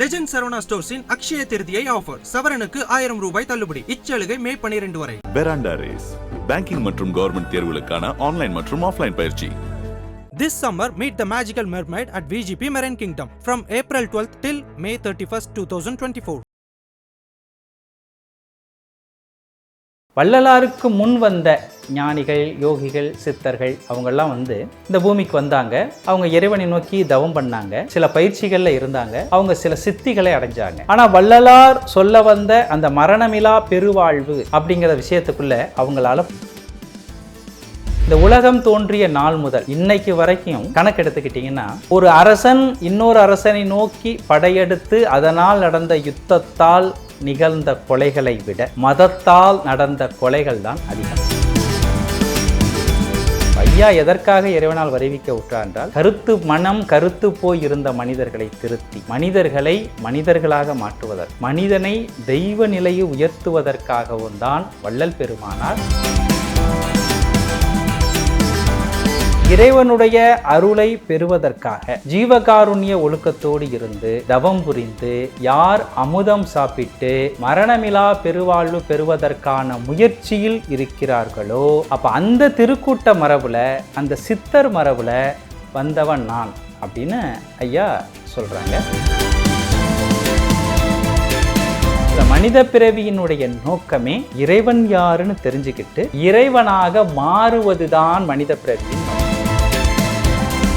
Legend Saravana ஸ்டோர்ஸின் Akshaya Tritiya offer சவரனுக்கு ஆயிரம் ரூபாய் தள்ளுபடி. இச்சலுகை மே பனிரெண்டு வரை. பெராண்டா ரேஸ் பேங்கிங் மற்றும் கவர்மெண்ட் தேர்வுகளுக்கான ஆன்லைன் மற்றும் ஆஃப்லைன் பயிற்சி. This summer, meet the magical mermaid at VGP Marine Kingdom from April 12th till May 31st, 2024. வள்ளலாருக்கு முன் வந்த ஞானிகள் யோகிகள் சித்தர்கள் அவங்கெல்லாம் வந்து இந்த பூமிக்கு வந்தாங்க. அவங்க இறைவனை நோக்கி தவம் பண்ணாங்க. சில பயிற்சிகள்ல இருந்தாங்க. அவங்க சில சித்திகளை அடைஞ்சாங்க. ஆனா வள்ளலார் சொல்ல வந்த அந்த மரணமிலா பெருவாழ்வு அப்படிங்கிற விஷயத்துக்குள்ள அவங்களால இந்த உலகம் தோன்றிய நாள் முதல் இன்னைக்கு வரைக்கும் கணக்கு எடுத்துக்கிட்டிங்கன்னா ஒரு அரசன் இன்னொரு அரசனை நோக்கி படையெடுத்து அதனால் நடந்த யுத்தத்தால் நிகழ்ந்த கொலைகளை விட மதத்தால் நடந்த கொலைகள் தான் அதிகம். ஐயா எதற்காக இறைவனால் வரைவிக்க உற்றா என்றால் கருத்து மனம் கருத்து போய் இருந்த மனிதர்களை திருத்தி மனிதர்களை மனிதர்களாக மாற்றுவதற்கு மனிதனை தெய்வ நிலையை உயர்த்துவதற்காகவும் தான் வள்ளல் பெருமானார் இறைவனுடைய அருளை பெறுவதற்காக ஜீவகாருண்ய ஒழுக்கத்தோடு இருந்து தவம் புரிந்து யார் அமுதம் சாப்பிட்டு மரணமிலா பெருவாழ்வு பெறுவதற்கான முயற்சியில் இருக்கிறார்களோ அப்ப அந்த திருக்கூட்ட மரபுல அந்த சித்தர் மரபுல வந்தவன் நான் அப்படின்னு ஐயா சொல்றாங்க. மனித பிறவியினுடைய நோக்கமே இறைவன் யாருன்னு தெரிஞ்சுக்கிட்டு இறைவனாக மாறுவதுதான் மனித பிறவியின்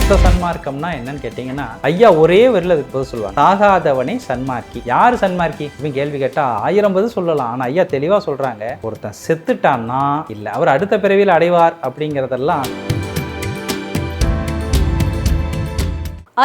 சுத்த சன்மார்க்கம்னா என்னன்னு கேட்டீங்கன்னா ஐயா ஒரே வரியில் அதுக்கு பதில் சொல்லுவாங்க சாகாதவனை சன்மார்க்கி. யார் சன்மார்க்கி? இவன் கேள்வி கேட்டா ஆயிரம் பதில் சொல்லலாம். ஆனா ஐயா தெளிவா சொல்றாங்க ஒருத்தன் செத்துட்டான்னா இல்ல அவர் அடுத்த பிறவியில் அடைவார் அப்படிங்கிறதெல்லாம்.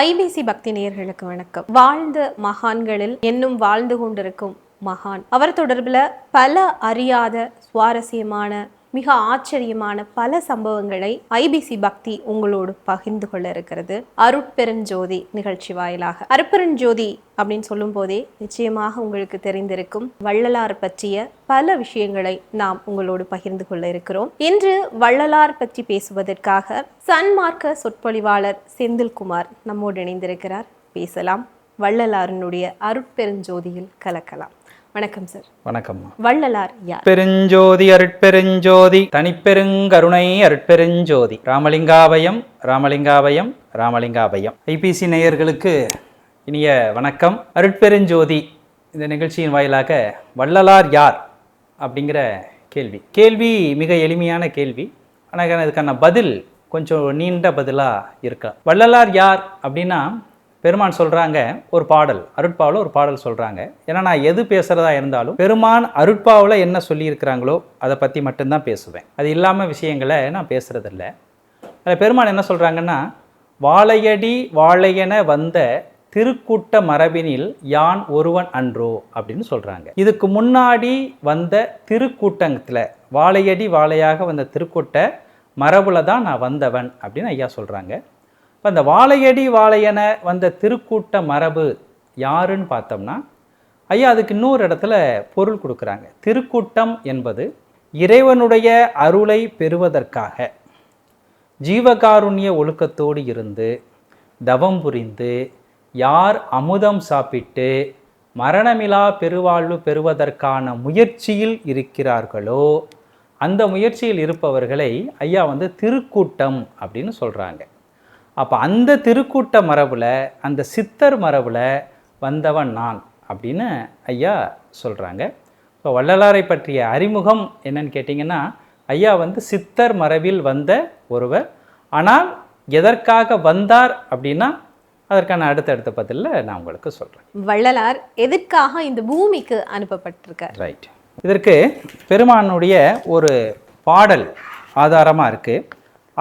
ஐபிசி பக்தி நேயர்களுக்கு வணக்கம். வாழ்ந்த மகான்களில் என்னும் வாழ்ந்து கொண்டிருக்கும் மகான். அவர் தொடர்பில் பல அறியாத சுவாரஸ்யமான மிக ஆச்சரியமான பல சம்பவங்களை ஐபிசி பக்தி உங்களோடு பகிர்ந்து கொள்ள இருக்கிறது. அருட்பெருஞ்சோதி நிகழ்ச்சி வாயிலாக. அருட்பெருஞ்சோதி அப்படின்னு சொல்லும் போதே நிச்சயமாக உங்களுக்கு தெரிந்திருக்கும் வள்ளலார் பற்றிய பல விஷயங்களை நாம் உங்களோடு பகிர்ந்து கொள்ள இருக்கிறோம். இன்று வள்ளலார் பற்றி பேசுவதற்காக சன்மார்க்க சொற்பொழிவாளர் செந்தில்குமார் நம்மோடு இணைந்திருக்கிறார். பேசலாம். வள்ளலாரினுடைய அருட்பெருஞ்சோதியில் கலக்கலாம். வணக்கம் சார் வணக்கம்மா. வள்ளலார் யார்? பெருஞ்சோதி அருட்பெருஞ்சோதி தனிப்பெருங்கருணை அருட்பெருஞ்சோதி. ராமலிங்காபயம் ராமலிங்காபயம் ராமலிங்காபயம் ஐபிசி நேயர்களுக்கு இனிய வணக்கம். அருட்பெருஞ்சோதி இந்த நிகழ்ச்சியின் வாயிலாக வள்ளலார் யார் அப்படிங்கிற கேள்வி. கேள்வி மிக எளிமையான கேள்வி. ஆனால் அதுக்கான பதில் கொஞ்சம் நீண்ட பதிலாக இருக்கலாம். வள்ளலார் யார் அப்படின்னா பெருமான் சொல்கிறாங்க ஒரு பாடல். அருட்பாவில் ஒரு பாடல் சொல்கிறாங்க ஏன்னா நான் எது பேசுகிறதா இருந்தாலும் பெருமான் அருட்பாவில் என்ன சொல்லியிருக்கிறாங்களோ அதை பற்றி மட்டும்தான் பேசுவேன். அது இல்லாமல் விஷயங்களை நான் பேசுகிறதில்ல அதில் பெருமான் என்ன சொல்கிறாங்கன்னா வாழையடி வாழையென வந்த திருக்கூட்ட மரபினில் யான் ஒருவன் அன்றோ? அப்படின்னு சொல்கிறாங்க இதுக்கு முன்னாடி வந்த திருக்கூட்டத்தில் வாழையடி வாழையாக வந்த திருக்கூட்ட மரபுல தான் நான் வந்தவன் அப்படின்னு ஐயா சொல்கிறாங்க இப்போ அந்த வாழையடி வாழையன வந்த திருக்கூட்ட மரபு யாருன்னு பார்த்தோம்னா ஐயா அதுக்கு இன்னொரு இடத்துல பொருள் கொடுக்குறாங்க. திருக்கூட்டம் என்பது இறைவனுடைய அருளை பெறுவதற்காக ஜீவகாருண்ய ஒழுக்கத்தோடு இருந்து தவம் புரிந்து யார் அமுதம் சாப்பிட்டு மரணமிலா பெருவாழ்வு பெறுவதற்கான முயற்சியில் இருக்கிறார்களோ அந்த முயற்சியில் இருப்பவர்களை ஐயா வந்து திருக்கூட்டம் அப்படின்னு சொல்கிறாங்க அப்போ அந்த திருக்கூட்ட மரபுல அந்த சித்தர் மரபுல வந்தவன் நான் அப்படின்னு ஐயா சொல்கிறாங்க இப்போ வள்ளலாரை பற்றிய அறிமுகம் என்னன்னு கேட்டிங்கன்னா ஐயா வந்து சித்தர் மரபில் வந்த ஒருவர். ஆனால் எதற்காக வந்தார் அப்படின்னா அதற்கான அடுத்தடுத்த பதிலில் நான் உங்களுக்கு சொல்கிறேன் வள்ளலார் எதற்காக இந்த பூமிக்கு அனுப்பப்பட்டிருக்கார்? ரைட் இதற்கு பெருமானுடைய ஒரு பாடல் ஆதாரமாக இருக்குது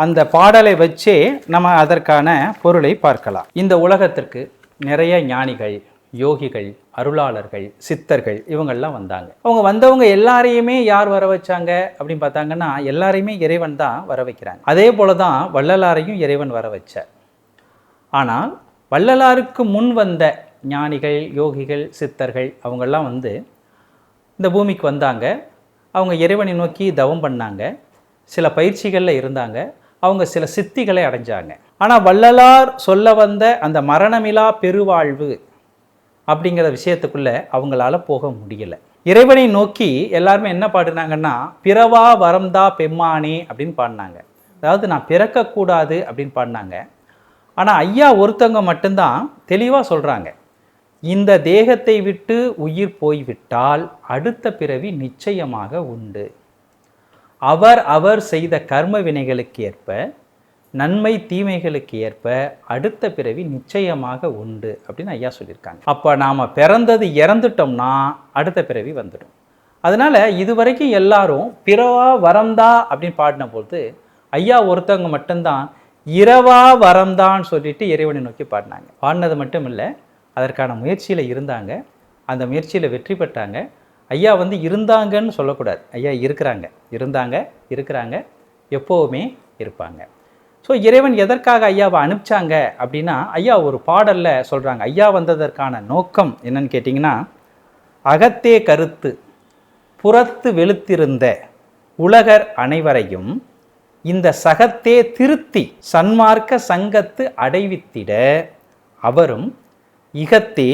அந்த பாடலை வச்சே நம்ம அதற்கான பொருளை பார்க்கலாம். இந்த உலகத்திற்கு நிறைய ஞானிகள் யோகிகள் அருளாளர்கள் சித்தர்கள் இவங்கள்லாம் வந்தாங்க. அவங்க வந்தவங்க எல்லாரையுமே யார் வர வச்சாங்க அப்படின்னு பார்த்தாங்கன்னா எல்லாரையுமே இறைவன் தான் வர வைக்கிறாங்க. அதே போல தான் வள்ளலாரையும் இறைவன் வர வச்சார். ஆனால் வள்ளலாருக்கு முன் வந்த ஞானிகள் யோகிகள் சித்தர்கள் அவங்கெல்லாம் வந்து இந்த பூமிக்கு வந்தாங்க. அவங்க இறைவனை நோக்கி தவம் பண்ணாங்க. சில பயிற்சிகளில் இருந்தாங்க. அவங்க சில சித்திகளை அடைஞ்சாங்க. ஆனால் வள்ளலார் சொல்ல வந்த அந்த மரணமிலா பெருவாழ்வு அப்படிங்கிற விஷயத்துக்குள்ளே அவங்களால போக முடியல. இறைவனை நோக்கி எல்லாருமே என்ன பாடினாங்கன்னா பிறவா வரம்தா பெம்மானே அப்படின்னு பாடினாங்க. அதாவது நான் பிறக்கக்கூடாது அப்படின்னு பாடினாங்க. ஆனால் ஐயா ஒருத்தவங்க மட்டும்தான் தெளிவாக சொல்கிறாங்க இந்த தேகத்தை விட்டு உயிர் போய்விட்டால் அடுத்த பிறவி நிச்சயமாக உண்டு. அவர் அவர் செய்த கர்ம வினைகளுக்கு ஏற்ப நன்மை தீமைகளுக்கு ஏற்ப அடுத்த பிறவி நிச்சயமாக உண்டு அப்படின்னு ஐயா சொல்லியிருக்காங்க. அப்போ நாம் பிறந்தது இறந்துட்டோம்னா அடுத்த பிறவி வந்துடும். அதனால் இதுவரைக்கும் எல்லாரும் பிறவா வரந்தா அப்படின்னு பாடின போது ஐயா ஒருத்தவங்க மட்டும்தான் இரவா வரந்தான்னு சொல்லிட்டு இறைவனை நோக்கி பாடினாங்க. பாடினது மட்டும் இல்லை அதற்கான முயற்சியில் இருந்தாங்க. அந்த முயற்சியில் வெற்றி பெற்றாங்க. ஐயா வந்து இருந்தாங்கன்னு சொல்லக்கூடாது. ஐயா இருக்கிறாங்க. இருந்தாங்க இருக்கிறாங்க எப்போவுமே இருப்பாங்க. ஸோ இறைவன் எதற்காக ஐயாவை அனுப்பிச்சாங்க அப்படின்னா ஐயா ஒரு பாடலில் சொல்கிறாங்க ஐயா வந்ததற்கான நோக்கம் என்னன்னு கேட்டிங்கன்னா அகத்தே கருத்து புறத்து வெளுத்திருந்த உலகர் அனைவரையும் இந்த சகத்தே திருத்தி சன்மார்க்க சங்கத்து அடைவித்திட அவரும் இகத்தே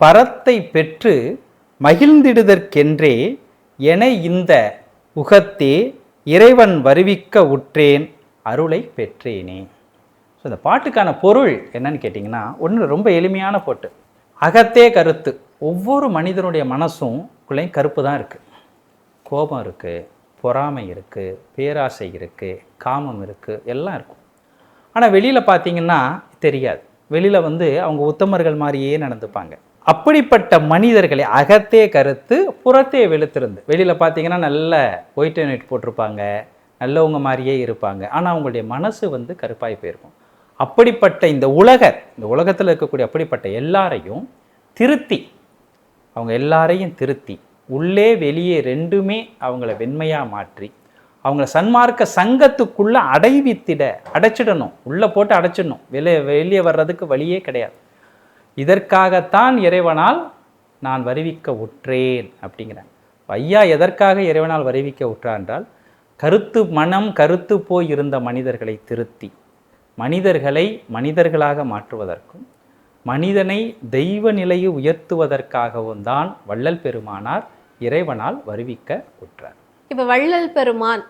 பரத்தை பெற்று மகிழ்ந்திடுதற்கென்றே என இந்த உகத்தே இறைவன் வருவிக்க உற்றேன் அருளை பெற்றேனே. ஸோ இந்த பாட்டுக்கான பொருள் என்னன்னு கேட்டிங்கன்னா ஒன்று ரொம்ப எளிமையான போட்டு. அகத்தே கருத்து. ஒவ்வொரு மனிதனுடைய மனசும் குள்ளையும் கருப்பு தான் இருக்குது கோபம் இருக்குது பொறாமை இருக்குது பேராசை இருக்குது காமம் இருக்குது எல்லாம் இருக்கும். ஆனால் வெளியில் பார்த்தீங்கன்னா தெரியாது. வெளியில் வந்து அவங்க உத்தமர்கள் மாதிரியே நடந்துப்பாங்க. அப்படிப்பட்ட மனிதர்களை அகத்தே கருத்து புறத்தே வெளுத்திருந்து. வெளியில் பார்த்தீங்கன்னா நல்ல ஒயிட் அண்ட் ஒயிட் போட்டிருப்பாங்க. நல்லவங்க மாதிரியே இருப்பாங்க. ஆனால் அவங்களுடைய மனசு வந்து கருப்பாய் போயிருக்கும். அப்படிப்பட்ட இந்த உலகர் இந்த உலகத்தில் இருக்கக்கூடிய அப்படிப்பட்ட எல்லாரையும் திருத்தி அவங்க எல்லாரையும் திருத்தி உள்ளே வெளியே ரெண்டுமே அவங்கள வெண்மையாக மாற்றி அவங்கள சன்மார்க்க சங்கத்துக்குள்ளே அடைவித்திட அடைச்சிடணும். உள்ளே போட்டு அடைச்சிடணும். வெளியே வெளியே வர்றதுக்கு வழியே கிடையாது. இதற்காகத்தான் இறைவனால் நான் வருவிக்க உற்றேன் அப்படிங்கிறேன் ஐயா எதற்காக இறைவனால் வருவிக்க உற்றா என்றால் கருத்து மனம் கருத்து போய் இருந்த மனிதர்களை திருத்தி மனிதர்களை மனிதர்களாக மாற்றுவதற்கும் மனிதனை தெய்வ நிலையை உயர்த்துவதற்காகவும் தான் வள்ளல் பெருமானார் இறைவனால் வருவிக்க உற்றார். இப்போ வள்ளல் பெருமான்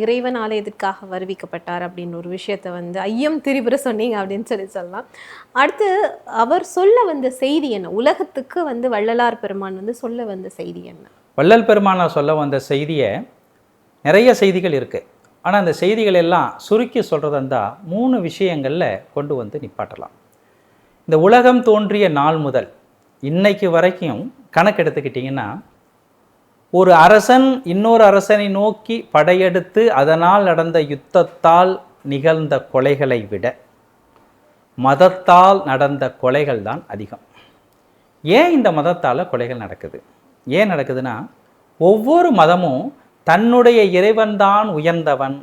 இறைவனால எதற்காக வருவிக்கப்பட்டார் அப்படின்னு ஒரு விஷயத்த வந்து ஐயம் திரிபுர சொன்னீங்க அப்படின்னு சொல்லி சொல்லலாம். அடுத்து அவர் சொல்ல வந்த செய்தி என்ன? உலகத்துக்கு வந்து வள்ளலார் பெருமான் வந்து சொல்ல வந்த செய்தி என்ன? வள்ளல் பெருமானார் சொல்ல வந்த செய்தியை நிறைய செய்திகள் இருக்குது ஆனால் அந்த செய்திகள் எல்லாம் சுருக்கி சொல்கிறதா இருந்தால் மூணு விஷயங்களில் கொண்டு வந்து நிப்பாட்டலாம். இந்த உலகம் தோன்றிய நாள் முதல் இன்னைக்கு வரைக்கும் கணக்கு எடுத்துக்கிட்டிங்கன்னா ஒரு அரசன் இன்னொரு அரசனை நோக்கி படையெடுத்து அதனால் நடந்த யுத்தத்தால் நிகழ்ந்த கொலைகளை விட மதத்தால் நடந்த கொலைகள் தான் அதிகம். ஏன் இந்த மதத்தால் கொலைகள் நடக்குது? ஏன் நடக்குதுன்னா ஒவ்வொரு மதமும் தன்னுடைய இறைவன்தான் உயர்ந்தவன்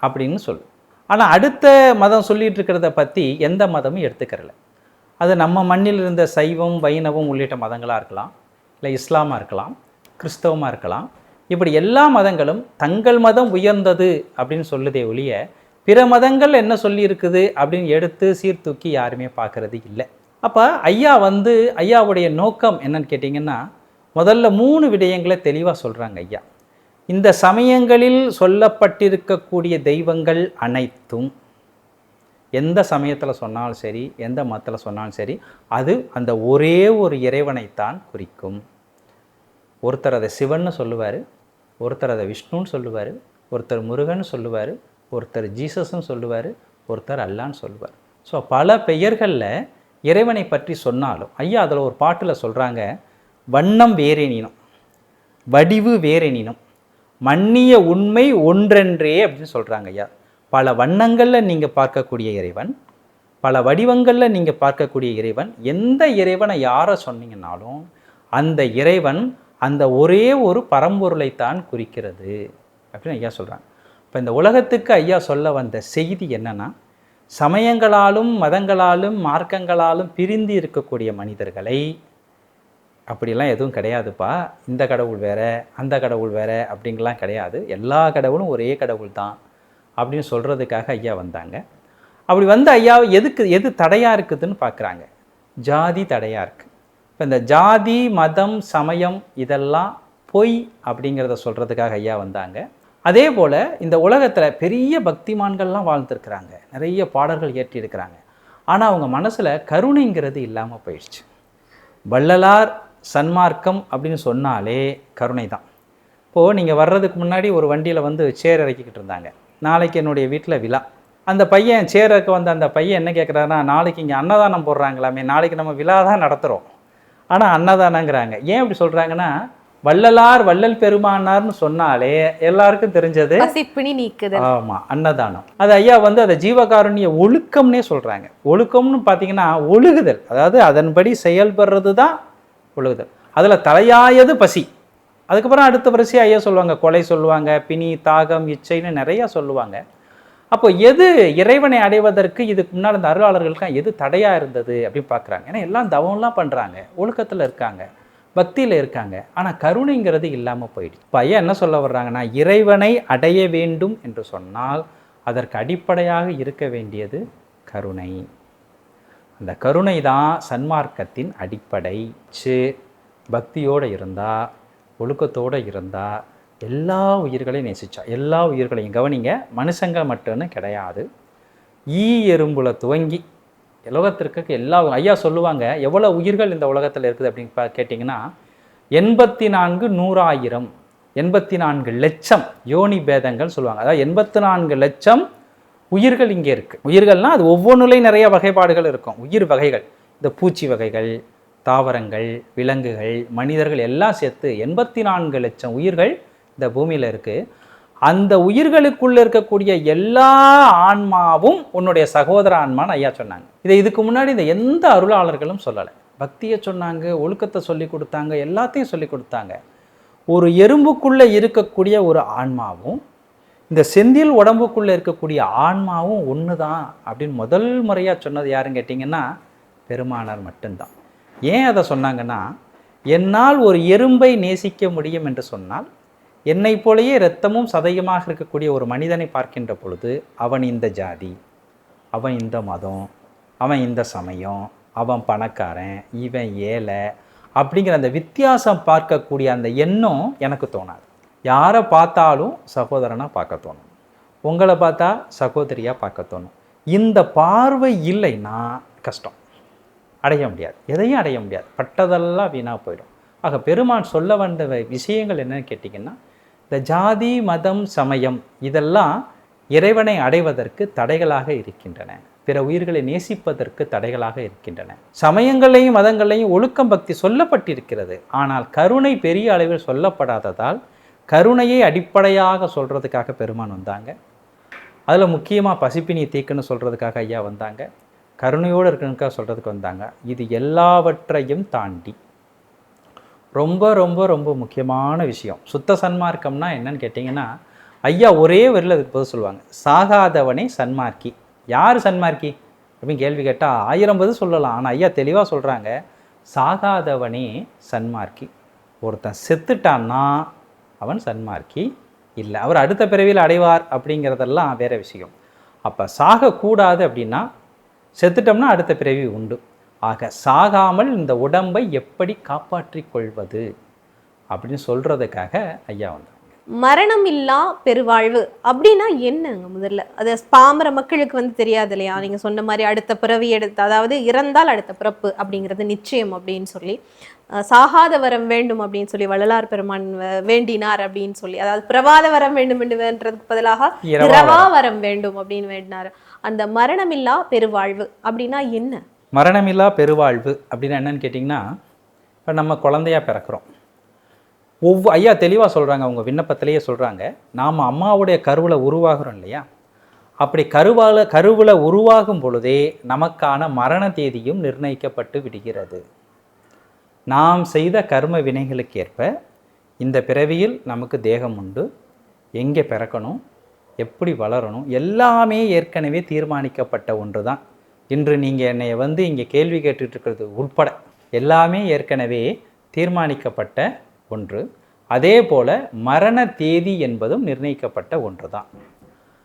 அப்படின்னு சொல்லு. ஆனால் அடுத்த மதம் சொல்லிகிட்டு இருக்கிறத பற்றி எந்த மதமும் எடுத்துக்கிறல. அது நம்ம மண்ணில் இருந்த சைவம் வைணவம் உள்ளிட்ட மதங்களாக இருக்கலாம் இல்லை இஸ்லாமாக இருக்கலாம். கிறிஸ்தவமாக இருக்கலாம். இப்படி எல்லா மதங்களும் தங்கள் மதம் உயர்ந்தது அப்படின்னு சொல்லுதே ஒழிய பிற மதங்கள் என்ன சொல்லியிருக்குது அப்படின்னு எடுத்து சீர்தூக்கி யாருமே பார்க்கறது இல்லை. அப்போ ஐயா வந்து ஐயாவுடைய நோக்கம் என்னன்னு கேட்டிங்கன்னா முதல்ல மூணு விடயங்களை தெளிவாக சொல்கிறாங்க ஐயா. இந்த சமயங்களில் சொல்லப்பட்டிருக்கக்கூடிய தெய்வங்கள் அனைத்தும் எந்த சமயத்தில் சொன்னாலும் சரி எந்த மதத்தில் சொன்னாலும் சரி அது அந்த ஒரே ஒரு இறைவனைத்தான் குறிக்கும். ஒருத்தர் அதை சிவன்னு சொல்லுவார் ஒருத்தர் அதை விஷ்ணுன்னு சொல்லுவார் ஒருத்தர் முருகன் சொல்லுவார் ஒருத்தர் ஜீசஸ்ன்னு சொல்லுவார் ஒருத்தர் அல்லான்னு சொல்லுவார். ஸோ பல பெயர்களில் இறைவனை பற்றி சொன்னாலும் ஐயா அதில் ஒரு பாட்டில் சொல்கிறாங்க வண்ணம் வேறெனினும் வடிவு வேறெனினும் மன்னிய உண்மை ஒன்றென்றே அப்படின்னு சொல்கிறாங்க ஐயா. பல வண்ணங்களில் நீங்கள் பார்க்கக்கூடிய இறைவன் பல வடிவங்களில் நீங்கள் பார்க்கக்கூடிய இறைவன் எந்த இறைவனை யாரை சொன்னீங்கன்னாலும் அந்த இறைவன் அந்த ஒரே ஒரு பரம்பொருளைத்தான் குறிக்கிறது அப்படின்னு ஐயா சொல்கிறாங்க இப்போ இந்த உலகத்துக்கு ஐயா சொல்ல வந்த செய்தி என்னென்னா சமயங்களாலும் மதங்களாலும் மார்க்கங்களாலும் பிரிந்து இருக்கக்கூடிய மனிதர்களை அப்படிலாம் எதுவும் கிடையாதுப்பா. இந்த கடவுள் வேற அந்த கடவுள் வேற அப்படிங்கலாம் கிடையாது. எல்லா கடவுளும் ஒரே கடவுள் தான் அப்படின்னு சொல்கிறதுக்காக ஐயா வந்தாங்க. அப்படி வந்து ஐயா எதுக்கு எது தடையாக இருக்குதுன்னு பார்க்குறாங்க ஜாதி தடையாக இருக்குது இப்போ இந்த ஜாதி மதம் சமயம் இதெல்லாம் பொய் அப்படிங்கிறத சொல்கிறதுக்காக ஐயா வந்தாங்க. அதே போல் இந்த உலகத்தில் பெரிய பக்திமான்கள்லாம் வாழ்ந்துருக்கிறாங்க. நிறைய பாடல்கள் இயற்றியிருக்கிறாங்க. ஆனால் அவங்க மனசில் கருணைங்கிறது இல்லாமல் போயிடுச்சு. வள்ளலார் சன்மார்க்கம் அப்படின்னு சொன்னாலே கருணை தான். இப்போது நீங்கள் வர்றதுக்கு முன்னாடி ஒரு வண்டியில் வந்து சேர் இறக்கிக்கிட்டு இருந்தாங்க. நாளைக்கு என்னுடைய வீட்டில் விழா. அந்த பையன் சேருக்கு வந்த அந்த பையன் என்ன கேட்குறாருன்னா நாளைக்கு இங்கே அன்னதானம் போடுறாங்களாமே நாளைக்கு நம்ம விழா தான் நடத்துகிறோம் ஆனால் அன்னதானங்கிறாங்க ஏன் இப்படி சொல்கிறாங்கன்னா வள்ளலார் வள்ளல் பெருமானார்னு சொன்னாலே எல்லாருக்கும் தெரிஞ்சது பசிப்பிணி ஆமாம் அன்னதானம். அது ஐயா வந்து அதை ஜீவகாருண்ய ஒழுக்கம்னே சொல்கிறாங்க ஒழுக்கம்னு பார்த்தீங்கன்னா ஒழுகுதல். அதாவது அதன்படி செயல்படுறது தான் ஒழுகுதல். அதில் தலையாயது பசி. அதுக்கப்புறம் அடுத்த வரிசையாக ஐயா சொல்லுவாங்க. கொலை சொல்லுவாங்க பிணி தாகம் இச்சைன்னு நிறையா சொல்லுவாங்க. அப்போ எது இறைவனை அடைவதற்கு இதுக்கு முன்னால் இந்த அருளாளர்களுக்கு எது தடையாக இருந்தது அப்படின்னு பார்க்குறாங்க. ஏன்னா எல்லாம் தவம்லாம் பண்ணுறாங்க ஒழுக்கத்தில் இருக்காங்க. பக்தியில் இருக்காங்க. ஆனால் கருணைங்கிறது இல்லாமல் போயிடுச்சு. இப்போ ஐயா என்ன சொல்ல வர்றாங்கன்னா இறைவனை அடைய வேண்டும் என்று சொன்னால் அதற்கு அடிப்படையாக இருக்க வேண்டியது கருணை. அந்த கருணை தான் சன்மார்க்கத்தின் அடிப்படை. பக்தியோடு இருந்தால் ஒழுக்கத்தோடு இருந்தால் எல்லா உயிர்களையும் நேசித்தா எல்லா உயிர்களையும் கவனிங்க மனுஷங்க மட்டும்னு கிடையாது. ஈ எறும்புல துவங்கி உலகத்திற்கு எல்லா ஐயா சொல்லுவாங்க எவ்வளோ உயிர்கள் இந்த உலகத்தில் இருக்குது அப்படின்னு பா கேட்டிங்கன்னா எண்பத்தி நான்கு நூறாயிரம் எண்பத்தி நான்கு லட்சம் யோனி பேதங்கள் சொல்லுவாங்க. அதாவது எண்பத்தி நான்கு லட்சம் உயிர்கள் இங்கே இருக்குது உயிர்கள்னால் அது ஒவ்வொன்றுலையும் நிறைய வகைப்பாடுகள் இருக்கும். உயிர் வகைகள் இந்த பூச்சி வகைகள் தாவரங்கள் விலங்குகள் மனிதர்கள் எல்லாம் சேர்த்து எண்பத்தி நான்கு லட்சம் உயிர்கள் இந்த பூமியில் இருக்குது அந்த உயிர்களுக்குள்ளே இருக்கக்கூடிய எல்லா ஆன்மாவும் உன்னுடைய சகோதர ஆன்மான்னு ஐயா சொன்னாங்க. இதை இதுக்கு முன்னாடி இந்த எந்த அருளாளர்களும் சொல்லலை. பக்தியை சொன்னாங்க ஒழுக்கத்தை சொல்லி கொடுத்தாங்க எல்லாத்தையும் சொல்லி கொடுத்தாங்க. ஒரு எறும்புக்குள்ளே இருக்கக்கூடிய ஒரு ஆன்மாவும் இந்த செந்தில் உடம்புக்குள்ளே இருக்கக்கூடிய ஆன்மாவும் ஒன்று தான் அப்படின்னு முதல் முறையாக சொன்னது யாருன்னு கேட்டிங்கன்னா பெருமானார் மட்டும்தான். ஏன் அதை சொன்னாங்கன்னா என்னால் ஒரு எறும்பை நேசிக்க முடியும் என்று சொன்னால் என்னை போலேயே இரத்தமும் சதயமாக இருக்கக்கூடிய ஒரு மனிதனை பார்க்கின்ற பொழுது அவன் இந்த ஜாதி அவன் இந்த மதம் அவன் இந்த சமயம் அவன் பணக்காரன் இவன் ஏழை அப்படிங்கிற அந்த வித்தியாசம் பார்க்கக்கூடிய அந்த எண்ணம் எனக்கு தோணாது. யாரை பார்த்தாலும் சகோதரனாக பார்க்க தோணும். உங்களை பார்த்தா சகோதரியாக பார்க்க தோணும். இந்த பார்வை இல்லைன்னா கஷ்டம். அடைய முடியாது. எதையும் அடைய முடியாது. பட்டதெல்லாம் வீணாக போயிடும். ஆக பெருமான் சொல்ல வந்த விஷயங்கள் என்னன்னு கேட்டிங்கன்னா இந்த ஜாதி மதம் சமயம் இதெல்லாம் இறைவனை அடைவதற்கு தடைகளாக இருக்கின்றன. பிற உயிர்களை நேசிப்பதற்கு தடைகளாக இருக்கின்றன. சமயங்களையும் மதங்களையும் ஒழுக்கம் பக்தி சொல்லப்பட்டிருக்கிறது. ஆனால் கருணை பெரிய அளவில் சொல்லப்படாததால் கருணையை அடிப்படையாக சொல்கிறதுக்காக பெருமான் வந்தாங்க. அதில் முக்கியமாக பசிப்பினியை தீக்குன்னு சொல்கிறதுக்காக ஐயா வந்தாங்க. கருணையோடு இருக்கணுக்காக சொல்கிறதுக்கு வந்தாங்க. இது எல்லாவற்றையும் தாண்டி ரொம்ப ரொம்ப ரொம்ப முக்கியமான விஷயம். சுத்த சன்மார்க்கம்னா என்னன்னு கேட்டிங்கன்னா ஐயா ஒரே வரியில் அதுக்கு பதில் சொல்லுவாங்க. சாகாதவனே சன்மார்க்கி. யார் சன்மார்க்கி? அப்படின்னு கேள்வி கேட்டால் ஆயிரம் பதில் சொல்லலாம். ஆனால் ஐயா தெளிவாக சொல்கிறாங்க சாகாதவனே சன்மார்க்கி. ஒருத்தன் செத்துட்டான்னா அவன் சன்மார்க்கி இல்லை. அவர் அடுத்த பிறவியில் அடைவார் அப்படிங்கிறதெல்லாம் வேறு விஷயம். அப்போ சாகக்கூடாது அப்படின்னா செத்துட்டோம்னா அடுத்த பிறவி உண்டு. ஆக சாகாமல் இந்த உடம்பை எப்படி காப்பாற்றிக் கொள்வது? அப்படின்னு சொல்கிறதுக்காக ஐயா வந்தாங்க. மரணம் இல்லா பெருவாழ்வு அப்படின்னா என்னங்க முதல்ல? அது பாமர மக்களுக்கு வந்து தெரியாது இல்லையா? நீங்க சொன்ன மாதிரி அடுத்த பிறவி எடுத்து அதாவது இறந்தால் அடுத்த பிறப்பு அப்படிங்கிறது நிச்சயம் அப்படின்னு சொல்லி சாகாத வரம் வேண்டும் அப்படின்னு சொல்லி வள்ளலார் பெருமான் வேண்டினார் அப்படின்னு சொல்லி அதாவது பிரவாத வரம் வேண்டும் என்று வேண்டதுக்கு பதிலாக இரவா வரம். வேண்டும் அப்படின்னு வேண்டினார். அந்த மரணமில்லா பெருவாழ்வு அப்படின்னா என்ன? மரணமில்லா பெருவாழ்வு அப்படின்னு என்னன்னு கேட்டிங்கன்னா இப்போ நம்ம குழந்தையா பிறக்கிறோம். ஒவ்வொரு ஐயா தெளிவாக சொல்கிறாங்க அவங்க விண்ணப்பத்திலேயே சொல்கிறாங்க நாம் அம்மாவுடைய கருவில் உருவாகிறோம் இல்லையா? அப்படி கருவால கருவில் உருவாகும் பொழுதே நமக்கான மரண தேதியும் நிர்ணயிக்கப்பட்டு விடுகிறது. நாம் செய்த கர்ம வினைகளுக்கேற்ப இந்த பிறவியில் நமக்கு தேகம் உண்டு. எங்கே பிறக்கணும்? எப்படி வளரணும்? எல்லாமே ஏற்கனவே தீர்மானிக்கப்பட்ட ஒன்று தான் இன்று நீங்கள் என்னை வந்து இங்கே கேள்வி கேட்டுட்ருக்கிறது உட்பட எல்லாமே ஏற்கனவே தீர்மானிக்கப்பட்ட ஒன்று. அதே போல் மரண தேதி என்பதும் நிர்ணயிக்கப்பட்ட ஒன்று தான்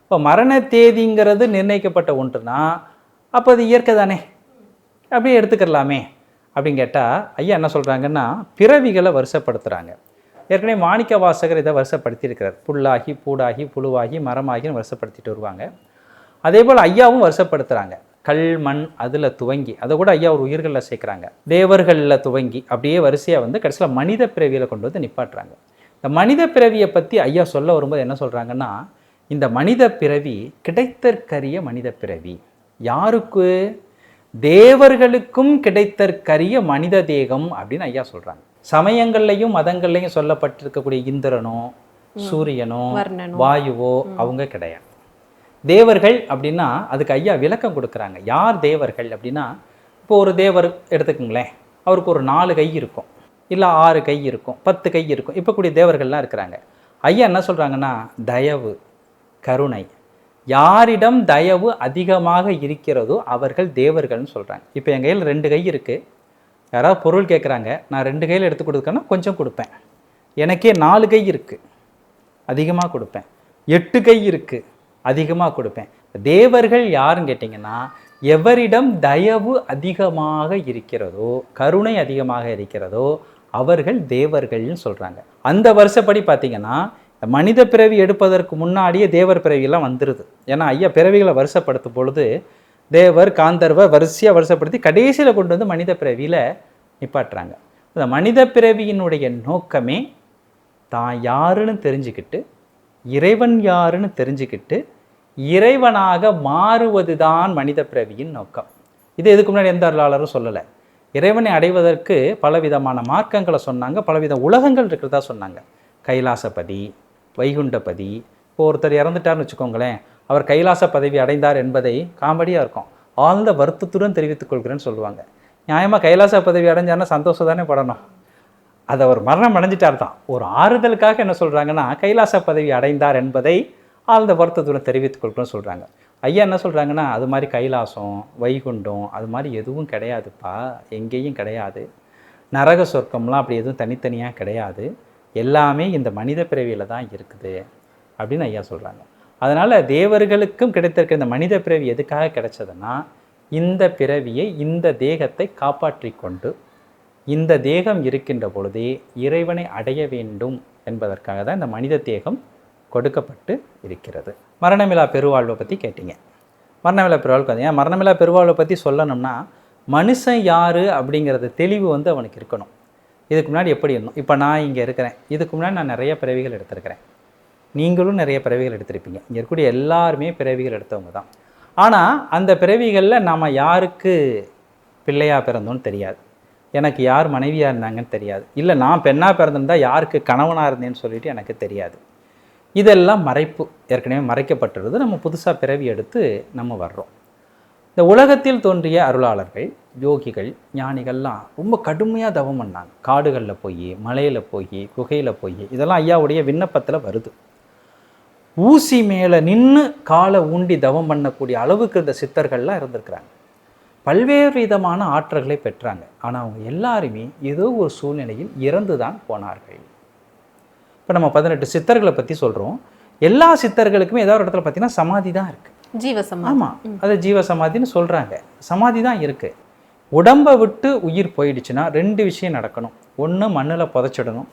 இப்போ மரண தேதிங்கிறது நிர்ணயிக்கப்பட்ட ஒன்றுனா அப்போ அது இயற்கை தானே? அப்படியே எடுத்துக்கிறலாமே அப்படின்னு கேட்டால் ஐயா என்ன சொல்கிறாங்கன்னா பிறவிகளை வருஷப்படுத்துகிறாங்க ஏற்கனவே மாணிக்க வாசகர் இதை வருஷப்படுத்தியிருக்கிறார். புல்லாகி பூடாகி புழுவாகி மரமாகின்னு வருஷப்படுத்திட்டு வருவாங்க. அதே போல் ஐயாவும் வருஷப்படுத்துகிறாங்க கல் மண் அதில் துவங்கி அதை கூட ஐயா ஒரு உயிர்களில் சேர்க்குறாங்க. தேவர்களில் துவங்கி அப்படியே வரிசையாக வந்து கடைசியில் மனித பிறவியில் கொண்டு வந்து நிப்பாட்டுறாங்க. இந்த மனித பிறவியை பற்றி ஐயா சொல்ல வரும்போது என்ன சொல்கிறாங்கன்னா இந்த மனித பிறவி கிடைத்தற்கரிய மனித பிறவி. யாருக்கு? தேவர்களுக்கும் கிடைத்தற்கரிய மனித தேகம் அப்படின்னு ஐயா சொல்கிறாங்க சமயங்கள்லையும் மதங்கள்லையும் சொல்லப்பட்டிருக்கக்கூடிய இந்திரனோ சூரியனோ. வாயுவோ அவங்க கிடையாது. தேவர்கள் அப்படின்னா அதுக்கு ஐயா விளக்கம் கொடுக்குறாங்க. யார் தேவர்கள் அப்படின்னா இப்போ ஒரு தேவர் எடுத்துக்கோங்களேன். அவருக்கு ஒரு நாலு கை இருக்கும். இல்லை ஆறு கை இருக்கும். பத்து கை இருக்கும். இப்போ கூடிய தேவர்கள்லாம் இருக்கிறாங்க. ஐயா என்ன சொல்கிறாங்கன்னா தயவு கருணை. யாரிடம் தயவு அதிகமாக இருக்கிறதோ அவர்கள் தேவர்கள்னு சொல்கிறாங்க இப்போ என் கையில் ரெண்டு கை இருக்குது யாராவது பொருள் கேட்குறாங்க நான் ரெண்டு கையில் எடுத்து கொடுக்கன்னா கொஞ்சம் கொடுப்பேன். எனக்கே நாலு கை இருக்குது அதிகமாக கொடுப்பேன். எட்டு கை இருக்குது அதிகமாக கொடுப்பேன். தேவர்கள் யாருன்னு கேட்டிங்கன்னா எவரிடம் தயவு அதிகமாக இருக்கிறதோ கருணை அதிகமாக இருக்கிறதோ அவர்கள் தேவர்கள்னு சொல்கிறாங்க அந்த வருஷப்படி பார்த்தீங்கன்னா மனித பிறவி எடுப்பதற்கு முன்னாடியே தேவர் பிறவியெல்லாம் வந்துடுது ஏன்னா ஐயா பிறவிகளை வருஷப்படுத்தும் பொழுது தேவர் காந்தர்வ வரிசையாக வருஷப்படுத்தி கடைசியில் கொண்டு வந்து மனித பிறவியில் நிப்பாட்டுறாங்க. இந்த மனித பிறவியினுடைய நோக்கமே தான் யாருன்னு தெரிஞ்சுக்கிட்டு இறைவன் யாருன்னு தெரிஞ்சுக்கிட்டு இறைவனாக மாறுவது தான் மனித பிறவியின் நோக்கம். இது எதுக்கு முன்னாடி எந்த அருளாளரும் சொல்லலை. இறைவனை அடைவதற்கு பலவிதமான மார்க்கங்களை சொன்னாங்க பலவித உலகங்கள் இருக்கிறதா சொன்னாங்க. கைலாசபதி வைகுண்டபதி இப்போ ஒருத்தர் இறந்துட்டார்னு வச்சுக்கோங்களேன் அவர் கைலாச பதவி அடைந்தார் என்பதை காமெடியாக இருக்கும். ஆழ்ந்த வருத்தத்துடன் தெரிவித்துக் கொள்கிறேன்னு சொல்லுவாங்க. நியாயமாக கைலாச பதவி அடைஞ்சார்னா சந்தோஷம் தானே படணும். அது அவர் மரணம் அடைஞ்சிட்டார் தான் ஒரு ஆறுதலுக்காக என்ன சொல்கிறாங்கன்னா கைலாச பதவி அடைந்தார் என்பதை ஆழ்ந்த வருத்தத்துடன் தெரிவித்துக் கொள்கிறோம்னு சொல்கிறாங்க ஐயா என்ன சொல்கிறாங்கன்னா அது மாதிரி கைலாசம் வைகுண்டம் அது மாதிரி எதுவும் கிடையாதுப்பா. எங்கேயும் கிடையாது. நரக சொர்க்கம்லாம் அப்படி எதுவும் தனித்தனியாக கிடையாது. எல்லாமே இந்த மனித பிறவியில் தான் இருக்குது அப்படின்னு ஐயா சொல்கிறாங்க அதனால் தேவர்களுக்கும் கிடைத்திருக்க இந்த மனித பிறவி எதுக்காக கிடைச்சதுன்னா இந்த பிறவியை இந்த தேகத்தை காப்பாற்றி கொண்டு இந்த தேகம் இருக்கின்ற பொழுதே இறைவனை அடைய வேண்டும் என்பதற்காக தான் இந்த மனித தேகம் கொடுக்கப்பட்டு இருக்கிறது. மரணமிலா பெருவாழ்வை பற்றி கேட்டீங்க. மரணமிலா பெருவாழ்வு பார்த்தீங்க மரணமிலா பெருவாழ்வை பற்றி சொல்லணும்னா மனுஷன் யார் அப்படிங்கிறது தெளிவு வந்து அவனுக்கு இருக்கணும். இதுக்கு முன்னாடி எப்படி இருந்தோம்? இப்போ நான் இங்கே இருக்கிறேன். இதுக்கு முன்னாடி நான் நிறைய பிறவிகள் எடுத்திருக்கிறேன். நீங்களும் நிறைய பிறவிகள் எடுத்திருப்பீங்க. இங்கே இருக்கக்கூடிய எல்லாருமே பிறவிகள் எடுத்தவங்க தான். ஆனால் அந்த பிறவிகளில் நாம் யாருக்கு பிள்ளையாக பிறந்தோன்னு தெரியாது. எனக்கு யார் மனைவியாக இருந்தாங்கன்னு தெரியாது. இல்லை நான் பெண்ணாக பிறந்திருந்தா யாருக்கு கணவனாக இருந்தேன்னு சொல்லிட்டு எனக்கு தெரியாது. இதெல்லாம் மறைப்பு. ஏற்கனவே மறைக்கப்பட்டுள்ளது நம்ம புதுசாக பிறவி எடுத்து நம்ம வர்றோம். இந்த உலகத்தில் தோன்றிய அருளாளர்கள் யோகிகள் ஞானிகள்லாம் ரொம்ப கடுமையாக தவம் பண்ணாங்க. காடுகளில் போய் மலையில் போய் குகையில் போய் இதெல்லாம் ஐயாவுடைய விண்ணப்பத்தில் வருது. ஊசி மேலே நின்று காலை ஊண்டி தவம் பண்ணக்கூடிய அளவுக்கு இந்த சித்தர்கள்லாம் இருந்திருக்கிறாங்க. பல்வேறு விதமான ஆற்றல்களை பெற்றாங்க. ஆனால் அவங்க எல்லாருமே ஏதோ ஒரு சூழ்நிலையில் இறந்து தான் போனார்கள். இப்போ நம்ம பதினெட்டு சித்தர்களை பற்றி சொல்கிறோம் எல்லா சித்தர்களுக்குமே ஏதாவது ஒரு இடத்துல பார்த்தீங்கன்னா சமாதி தான் இருக்குது ஜீவசமா ஆமாம் அது ஜீவ சமாதின்னு சொல்கிறாங்க சமாதி தான் இருக்குது உடம்பை விட்டு உயிர் போயிடுச்சுன்னா ரெண்டு விஷயம் நடக்கணும். ஒன்று மண்ணில் புதைச்சிடணும்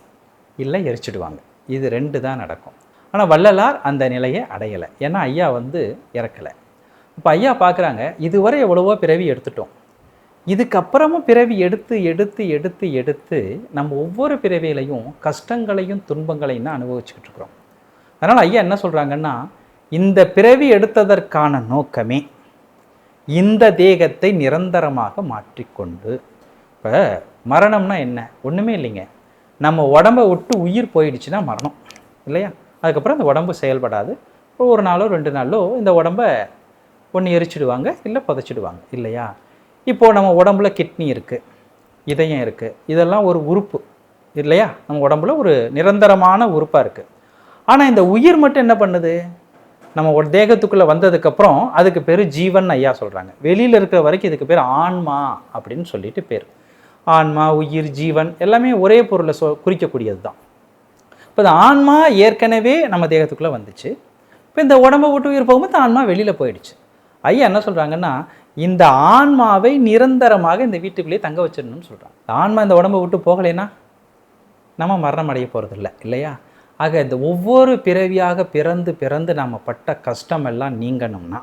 இல்லை எரிச்சிடுவாங்க. இது ரெண்டு தான் நடக்கும். ஆனால் வள்ளலார் அந்த நிலையை அடையலை. ஏன்னா ஐயா வந்து இறக்கலை. இப்போ ஐயா பார்க்குறாங்க இதுவரை எவ்வளவோ பிறவி எடுத்துட்டோம். இதுக்கப்புறமும் பிறவி எடுத்து எடுத்து எடுத்து எடுத்து நம்ம ஒவ்வொரு பிறவியிலையும் கஷ்டங்களையும் துன்பங்களையும் தான் அனுபவிச்சுக்கிட்டு இருக்கிறோம். அதனால் ஐயா என்ன சொல்கிறாங்கன்னா இந்த பிறவி எடுத்ததற்கான நோக்கமே இந்த தேகத்தை நிரந்தரமாக மாற்றிக்கொண்டு. இப்போ மரணம்னா என்ன? ஒன்றுமே இல்லைங்க. நம்ம உடம்பை விட்டு உயிர் போயிடுச்சுன்னா மரணம் இல்லையா? அதுக்கப்புறம் அந்த உடம்பு செயல்படாது. ஒரு நாளோ ரெண்டு நாளோ இந்த உடம்பை ஒன்று எரிச்சிடுவாங்க இல்லை புதைச்சிடுவாங்க இல்லையா? இப்போது நம்ம உடம்புல கிட்னி இருக்குது இதயம் இருக்குது இதெல்லாம் ஒரு உறுப்பு இல்லையா? நம்ம உடம்புல ஒரு நிரந்தரமான உறுப்பாக இருக்குது ஆனால் இந்த உயிர் மட்டும் என்ன பண்ணுது? நம்ம ஒரு தேகத்துக்குள்ளே வந்ததுக்கப்புறம் அதுக்கு பேர் ஜீவன் ஐயா சொல்கிறாங்க வெளியில் இருக்கிற வரைக்கும் இதுக்கு பேர் ஆன்மா அப்படின்னு சொல்லிட்டு பேர். ஆன்மா உயிர் ஜீவன் எல்லாமே ஒரே பொருளை சொ குறிக்கக்கூடியது தான் இப்போ இந்த ஆன்மா ஏற்கனவே நம்ம தேகத்துக்குள்ளே வந்துச்சு. இப்போ இந்த உடம்பை விட்டு உயிர் போகும்போது ஆன்மா வெளியில் போயிடுச்சு. ஐயா என்ன சொல்கிறாங்கன்னா இந்த ஆன்மாவை நிரந்தரமாக இந்த வீட்டுக்குள்ளேயே தங்க வச்சிடணும்னு சொல்கிறான் ஆன்மா இந்த உடம்பை விட்டு போகலைன்னா நம்ம மரணம் அடைய போகிறதில்ல இல்லையா? ஆக இந்த ஒவ்வொரு பிறவியாக பிறந்து பிறந்து நம்ம பட்ட கஷ்டம் எல்லாம் நீங்கணும்னா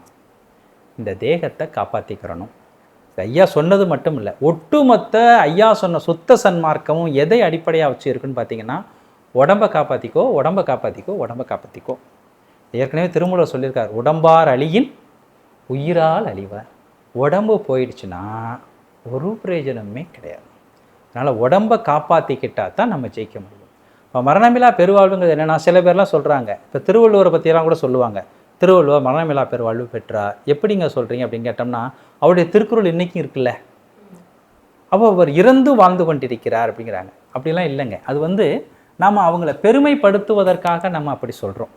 இந்த தேகத்தை காப்பாற்றிக்கிறணும் ஐயா சொன்னது மட்டும் இல்லை ஒட்டுமொத்த ஐயா சொன்ன சுத்த சன்மார்க்கமும் எதை அடிப்படையாக வச்சு இருக்குன்னு பார்த்தீங்கன்னா உடம்பை காப்பாற்றிக்கோ உடம்பை காப்பாற்றிக்கோ உடம்பை காப்பாற்றிக்கோ ஏற்கனவே திருமூலர் சொல்லியிருக்கார் உடம்பார் அழியின் உயிரால் அழிவார். உடம்பு போயிடுச்சுன்னா ஒரு பிரயோஜனமே கிடையாது. அதனால் உடம்பை காப்பாற்றிக்கிட்டால் தான் நம்ம ஜெயிக்க முடியும். இப்போ மரணமில்லா பெருவாழ்வுங்கிறது என்னென்னா சில பேர்லாம் சொல்கிறாங்க இப்போ திருவள்ளுவரை பற்றியெல்லாம் கூட சொல்லுவாங்க. திருவள்ளுவர் மரணமில்லா பெருவாழ்வு பெற்றா எப்படிங்க சொல்கிறீங்க அப்படின்னு கேட்டோம்னா அவருடைய திருக்குறள் இன்றைக்கும் இருக்குல்ல. அப்போ அவர் இறந்து வாழ்ந்து கொண்டிருக்கிறார் அப்படிங்கிறாங்க. அப்படிலாம் இல்லைங்க. அது வந்து நாம் அவங்கள பெருமைப்படுத்துவதற்காக நம்ம அப்படி சொல்கிறோம்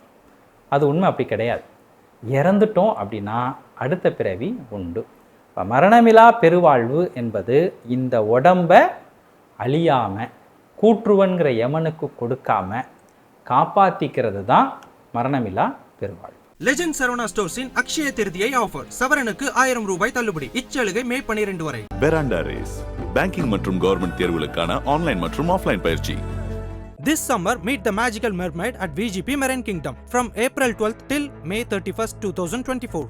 அது உண்மை அப்படி கிடையாது. இறந்துட்டோம் அப்படின்னா அடுத்த பிறவி உண்டு. இப்போ மரணமிலா பெருவாழ்வு என்பது இந்த உடம்பை அழியாமல் கூற்றுவன்கிற யமனுக்கு கொடுக்காம காப்பாற்றிக்கிறது தான் மரணமிலா பெருவாழ்வு. லெஜெண்ட் சரவணா ஸ்டோர்ஸின் அக்ஷய திருதியை ஆஃபர் சவரனுக்கு ஆயிரம் ரூபாய் தள்ளுபடி. இச்சலுகை மே பனிரெண்டு வரை. பெராண்டா ரேஸ் பேங்கிங் மற்றும் கவர்மெண்ட் தேர்வுகளுக்கான ஆன்லைன் மற்றும் ஆஃப்லைன் பயிற்சி. This summer, meet the magical mermaid at VGP Marine Kingdom from April 12th till May 31st, 2024.